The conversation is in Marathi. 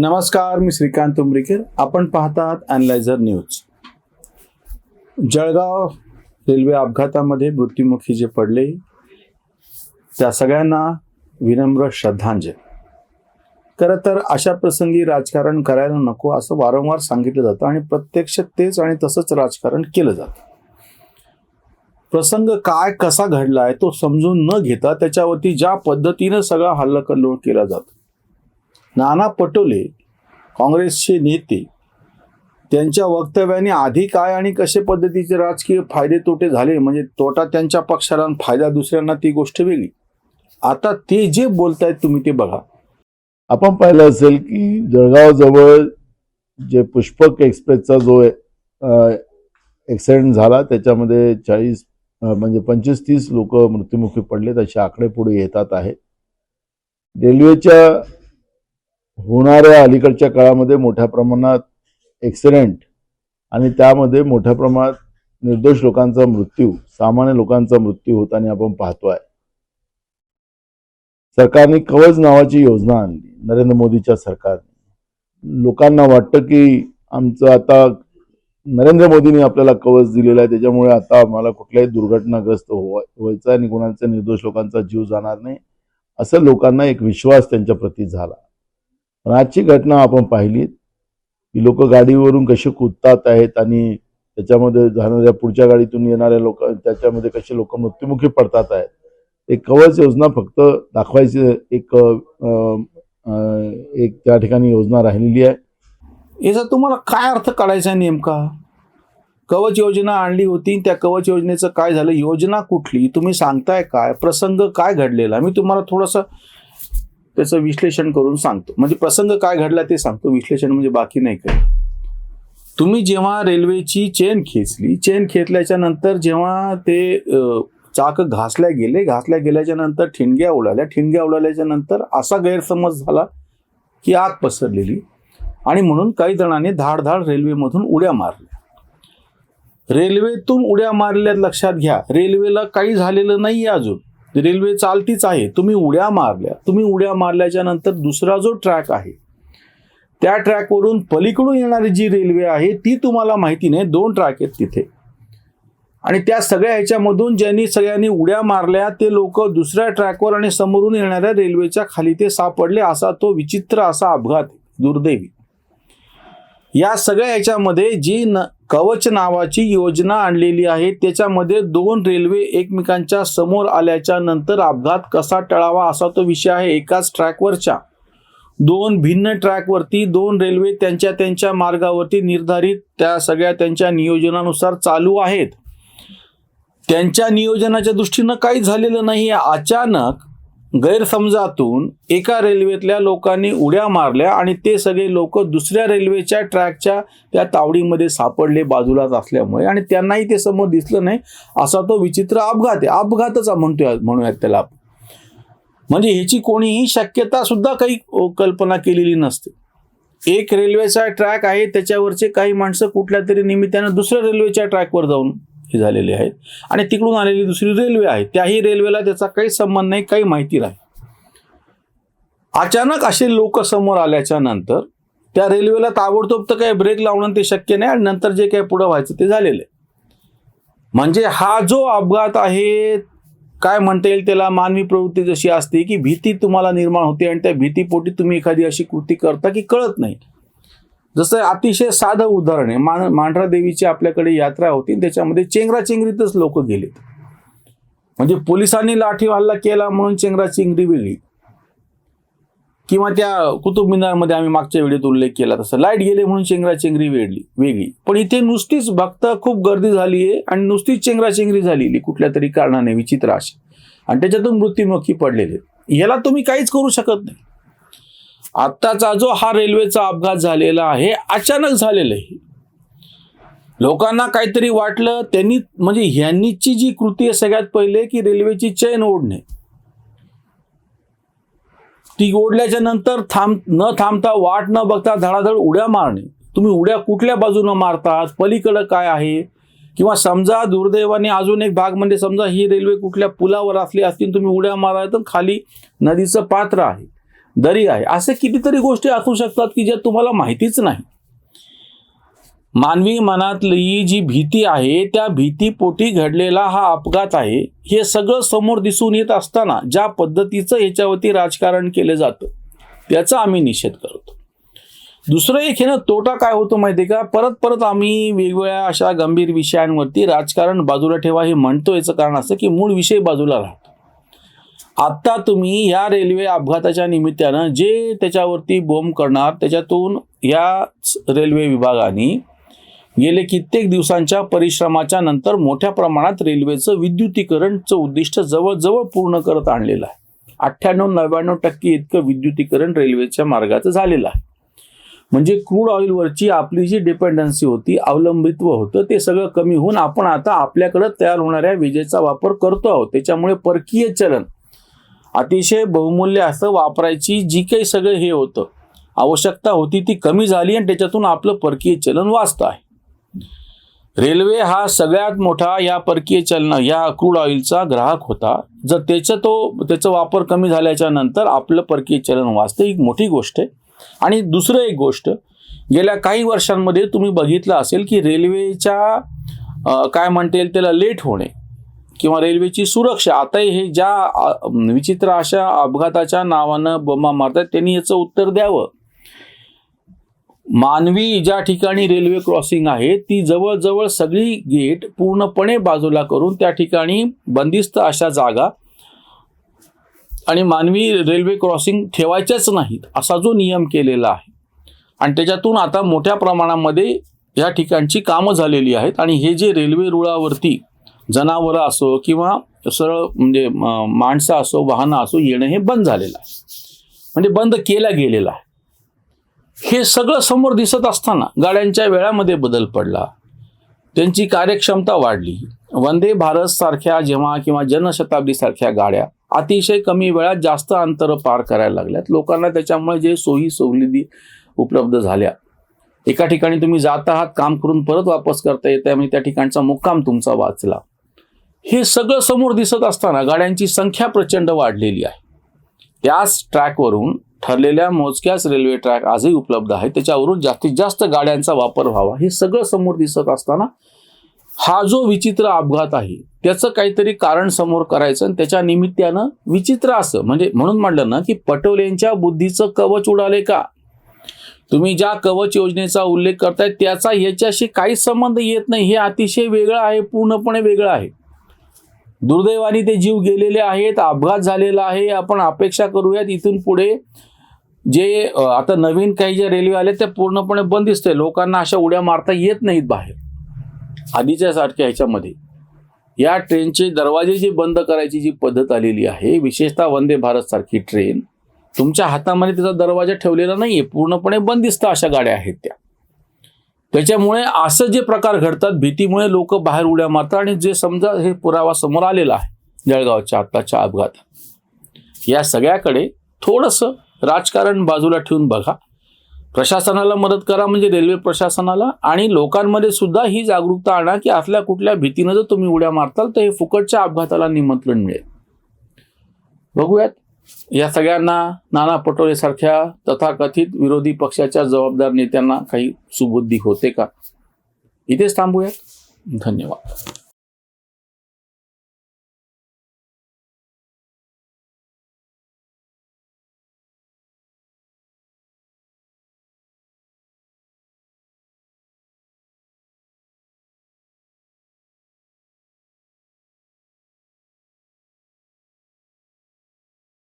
नमस्कार मी श्रीकांत उमरीकर. आपण पाहतात अनलायझर न्यूज जळगाव रेल्वे अपघातामध्ये मृत्युमुखी जे पडले त्या सगळ्यांना विनम्र श्रद्धांजली. खरं तर अशा प्रसंगी राजकारण करायला नको असं वारंवार सांगितलं जातं आणि प्रत्यक्ष तेच आणि तसंच राजकारण केलं जातं. प्रसंग काय कसा घडलाय तो समजून न घेता त्याच्यावरती ज्या पद्धतीनं सगळा हल्लकल्लोळ केला जातो नाना पटोले काँग्रेसचे नेते त्यांच्या वक्तव्याने आधी काय आणि कसे पद्धतीचे राजकीय फायदे तोटे झाले? म्हणजे तोटा त्यांच्या पक्षाला आणि फायदा दुसऱ्यांना ती गोष्ट वेगळी. आता ते जे बोलतायत तुम्ही ते बघा. आपण पाहिलं असेल की जळगाव जवळ जे पुष्पक एक्सप्रेसचा जो ॲक्सिडेंट झाला त्याच्यामध्ये चाळीस म्हणजे पंचवीस तीस लोक मृत्युमुखी पडलेत असे आकडे पुढे येतात आहेत. रेल्वेच्या होणाऱ्या अलीकडच्या काळामध्ये मोठ्या प्रमाणात ॲक्सिडेंट आणि त्यामध्ये मोठ्या प्रमाणात निर्दोष लोकांचा मृत्यू सामान्य लोकांचा मृत्यू होताना आपण पाहतो आहे सरकारने कवच नावाची योजना आणली नरेंद्र मोदीच्या सरकारने. लोकांना वाटतं की आमचं आता नरेंद्र मोदींनी आपल्याला कवच दिलेला आहे त्याच्यामुळे आता आम्हाला कुठल्याही दुर्घटनाग्रस्त व्हाय- व्हायचं आणि कोणाचा निर्दोष लोकांचा जीव जाणार नाही असं लोकांना एक विश्वास त्यांच्या प्रती झाला. पण आजची घटना आपण पाहिली. की लोक गाडीवरून कसे कुदतात आहेत आणि त्याच्यामध्ये जाणाऱ्या पुढच्या गाडीतून येणाऱ्या लोक त्याच्यामध्ये कसे लोक मृत्युमुखी पडतात आहेत. एक कवच योजना फक्त दाखवायची एक एक त्या ठिकाणी योजना राहिलेली आहे. याचा तुम्हाला काय अर्थ काढायचा आहे नेमका? कवच योजना आणली होती त्या कवच योजनेचं काय झालं? योजना कुठली? तुम्ही सांगताय काय? प्रसंग काय घडलेला? मी तुम्हाला थोडंसं त्याचं विश्लेषण करून सांगतो. म्हणजे प्रसंग काय घडला ते सांगतो. विश्लेषण म्हणजे बाकी नाही काही. तुम्ही जेव्हा रेल्वेची चेन खेचली चेन खेचल्याच्या नंतर जेव्हा ते चाक घासल्या गेले घासल्या गेल्याच्यानंतर ठिणग्या उडाल्या ठिणग्या उडाल्याच्या नंतर असा गैरसमज झाला की आग पसरलेली आणि म्हणून काही जणांनी धाड धाड रेल्वेमधून उड्या मारल्या. रेल्वेतून उड्या मारल्यात लक्षात घ्या. रेल्वेला काही झालेलं नाही अजून. रेल्वे चालतीच आहे. तुम्ही उड्या मारल्या. तुम्ही उड्या मारल्याच्या नंतर दुसरा जो ट्रॅक आहे त्या ट्रॅकवरून पलीकडून येणारी जी रेल्वे आहे ती तुम्हाला माहिती नाही. दोन ट्रॅक आहेत तिथे. आणि त्या सगळ्या ह्याच्यामधून ज्यांनी सगळ्यांनी उड्या मारल्या ते लोक दुसऱ्या ट्रॅकवर आणि समोरून येणाऱ्या रेल्वेच्या खाली ते सापडले. असा तो विचित्र असा अपघात दुर्दैवी. या सगळ्या याच्यामध्ये जी न कवच नावाची योजना आणलेली आहे त्याच्यामध्ये दोन रेल्वे एकमेकांच्या समोर आल्याच्यानंतर अपघात कसा टळावा असा तो विषय आहे एकाच ट्रॅकवरच्या. दोन भिन्न ट्रॅकवरती दोन रेल्वे त्यांच्या त्यांच्या मार्गावरती निर्धारित त्या सगळ्या त्यांच्या नियोजनानुसार चालू आहेत. त्यांच्या नियोजनाच्या दृष्टीनं काही झालेलं नाही अचानक गैरसमजातून एका रेल्वेतल्या लोकांनी उड्या मारल्या आणि ते सगळे लोक दुसऱ्या रेल्वेच्या ट्रॅकच्या त्या तावडीमध्ये सापडले बाजूलाच असल्यामुळे आणि त्यांनाही ते समोर दिसलं नाही. असा तो विचित्र अपघात आहे. अपघातच म्हणतोय म्हणूयात त्याला म्हणजे ह्याची कोणीही शक्यता सुद्धा काही कल्पना केलेली नसते. एक रेल्वेचा ट्रॅक आहे त्याच्यावरचे काही माणसं कुठल्या तरी निमित्तानं दुसऱ्या रेल्वेच्या ट्रॅकवर जाऊन हे झालेले आहेत आणि तिकडून आलेली दुसरी रेल्वे आहे. त्याही रेल्वेला त्याचा काही संबंध नाही काही माहिती नाही. अचानक असे लोक समोर आल्याच्यानंतर त्या रेल्वेला ताबडतोब तर काही ब्रेक लावणं ते शक्य नाही आणि नंतर जे काही पुढं व्हायचं ते झालेलं आहे. म्हणजे हा जो अपघात आहे काय म्हणता येईल त्याला? मानवी प्रवृत्ती जशी असते की भीती तुम्हाला निर्माण होते आणि त्या भीतीपोटी तुम्ही एखादी अशी कृती करता की कळत नाही. जसं अतिशय साधं उदाहरण आहे. मान मांढरा देवीची आपल्याकडे यात्रा होती त्याच्यामध्ये चेंगराचेंगरीतच लोक गेलेत. म्हणजे पोलिसांनी लाठी हल्ला केला म्हणून चेंगराचेंगरी वेगळी. किंवा त्या कुतुब मिनारमध्ये आम्ही मागच्या वेळेत उल्लेख केला तसं. लाइट गेले म्हणून चेंगराचेंगरी वेगळी वेगळी. पण इथे नुसतीच भक्त खूप गर्दी झाली आहे आणि नुसतीच चेंगराचेंगरी झालेली कुठल्या तरी कारणाने विचित्र अशी. आणि त्याच्यातून मृत्युमुखी पडलेले. याला तुम्ही काहीच करू शकत नाही. आत्ताचा जो हा रेल्वेचा अपघात झालेला आहे अचानक झालेला आहे. लोकांना काहीतरी वाटलं त्यांनी म्हणजे ह्यांनीची जी कृती आहे सगळ्यात पहिले की रेल्वेची चेन ओढणे. ती ओढल्याच्या नंतर थांब न थांबता वाट न बघता धडाधड उड्या मारणे. तुम्ही उड्या कुठल्या बाजूनं मारतात? पलीकडं काय आहे? किंवा समजा दुर्दैवाने अजून एक भाग म्हणजे समजा ही रेल्वे कुठल्या पुलावर असली असतील तुम्ही उड्या माराय तर खाली नदीचं पात्र आहे. दरी आहे. असे कितीतरी गोष्टी असू शकतात की ज्या तुम्हाला माहितीच नाही. मानवी मनातली जी भीती आहे त्या भीतीपोटी घडलेला हा अपघात आहे हे सगळं समोर दिसून येत असताना ज्या पद्धतीचं याच्यावरती राजकारण केलं जातं त्याचा आम्ही निषेध करतो. दुसरं एक हे ना तोटा काय होतो माहिती आहे का? परत परत आम्ही वेगवेगळ्या अशा गंभीर विषयांवरती राजकारण बाजूला ठेवा हे म्हणतो याचं कारण असं की मूळ विषय बाजूला राहतो. आत्ता तुम्ही या रेल्वे अपघाताच्या निमित्तानं जे त्याच्यावरती बोंब करणार त्याच्यातून या रेल्वे विभागाने गेले कित्येक दिवसांच्या परिश्रमाच्या नंतर मोठ्या प्रमाणात रेल्वेचं विद्युतीकरणचं उद्दिष्ट जवळजवळ पूर्ण करत आणलेलं आहे. अठ्ठ्याण्णव नव्याण्णव टक्के इतकं विद्युतीकरण रेल्वेच्या मार्गाचं झालेलं आहे. म्हणजे क्रूड ऑइलवरची आपली जी डिपेंडन्सी होती अवलंबित्व होतं ते सगळं कमी होऊन आपण आता आपल्याकडं तयार होणाऱ्या विजेचा वापर करतो आहोत. त्याच्यामुळे परकीय चलन अतिशय बहुमूल्य असं वापरायची जी काही सगळं हे होतं. आवश्यकता होती ती कमी झाली आणि त्याच्यातून आपलं परकीय चलन वाचतं आहे. रेल्वे हा सगळ्यात मोठा या परकीय चलन या क्रूड ऑइलचा ग्राहक होता. जर त्याचा तो त्याचा वापर कमी झाल्याच्यानंतर आपलं परकीय चलन वाचतं ही एक मोठी गोष्ट आहे. आणि दुसरं एक गोष्ट गेल्या काही वर्षांमध्ये तुम्ही बघितलं असेल की रेल्वेच्या काय म्हणता येईल त्याला लेट होणे. किंवा रेल्वेची सुरक्षा आता हे ज्या विचित्र अशा अपघाताच्या नावानं बोंबा मारतात त्यांनी याचं उत्तर द्यावं. मानवी ज्या ठिकाणी रेल्वे क्रॉसिंग आहे ती जवळजवळ सगळी गेट पूर्णपणे बाजूला करून त्या ठिकाणी बंदिस्त अशा जागा आणि मानवी रेल्वे क्रॉसिंग ठेवायच्याच नाहीत असा जो नियम केलेला आहे. आणि त्याच्यातून आता मोठ्या प्रमाणामध्ये या ठिकाणची कामं झालेली आहेत आणि हे जे रेल्वे रुळावरती जनावरं असो किंवा सरळ म्हणजे माणसं असो वाहनं असो येणं हे बंद झालेलं आहे. म्हणजे बंद केला गेलेला आहे. हे सगळं समोर दिसत असताना गाड्यांच्या वेळामध्ये बदल पडला. त्यांची कार्यक्षमता वाढली. वंदे भारत सारख्या जेव्हा किंवा जनशताब्दीसारख्या गाड्या अतिशय कमी वेळात जास्त अंतर पार करायला लागल्यात. लोकांना त्याच्यामुळे जे सोयी सवलती उपलब्ध झाल्या. एका ठिकाणी तुम्ही जात आहात काम करून परत वापस करता येत आहे त्या ठिकाणचा मुक्काम तुमचा वाचला. हे सगळं समोर दिसत असताना गाड्यांची संख्या प्रचंड वाढलेली आहे. त्याच ट्रॅकवरून ठरलेल्या मोजक्याच रेल्वे ट्रॅक आजही उपलब्ध आहे त्याच्यावरून जास्तीत जास्त गाड्यांचा वापर व्हावा हे सगळं समोर दिसत असताना हा जो विचित्र अपघात आहे त्याचं काहीतरी कारण समोर करायचं आणि त्याच्या निमित्तानं विचित्र असं म्हणजे म्हणून म्हणलं ना की पटोलेंच्या बुद्धीचं कवच उडाले का? तुम्ही ज्या कवच योजनेचा उल्लेख करताय त्याचा याच्याशी काही संबंध येत नाही. हे अतिशय वेगळं आहे पूर्णपणे वेगळं आहे. दुर्दैवाने ते जीव गेलेले आहेत अपघात झालेला आहे. आपण अपेक्षा करूयात इथून पुढे जे आता नवीन काही ज्या रेल्वे आल्या त्या पूर्णपणे बंद दिसते लोकांना अशा उड्या मारता येत नाहीत बाहेर. आधीच्या सारख्या ह्याच्यामध्ये. या ट्रेनचे दरवाजे जे बंद करायची जी पद्धत आलेली आहे विशेषतः वंदे भारत सारखी ट्रेन तुमच्या हातामध्ये त्याचा दरवाजा ठेवलेला नाही आहे पूर्णपणे बंदिस्त अशा गाड्या आहेत त्या. त्याच्यामुळे असं जे प्रकार घडतात भीतीमुळे लोक बाहेर उड्या मारतात आणि जे समजा हे पुरावा समोर आलेला आहे जळगावच्या आत्ताच्या अपघातात. या सगळ्याकडे थोडंसं राजकारण बाजूला ठेवून बघा. प्रशासनाला मदत करा म्हणजे रेल्वे प्रशासनाला आणि लोकांमध्ये सुद्धा ही जागरूकता आणा की असल्या कुठल्या भीतीनं जर तुम्ही उड्या मारताल तर हे फुकटच्या अपघाताला निमंत्रण मिळेल. बघूयात. या सगळ्यांना नाना पटोलेसारख्या तथाकथित विरोधी पक्षाच्या जबाबदार नेत्यांना काही सुबुद्धी होते का? इथेच थांबूयात. धन्यवाद.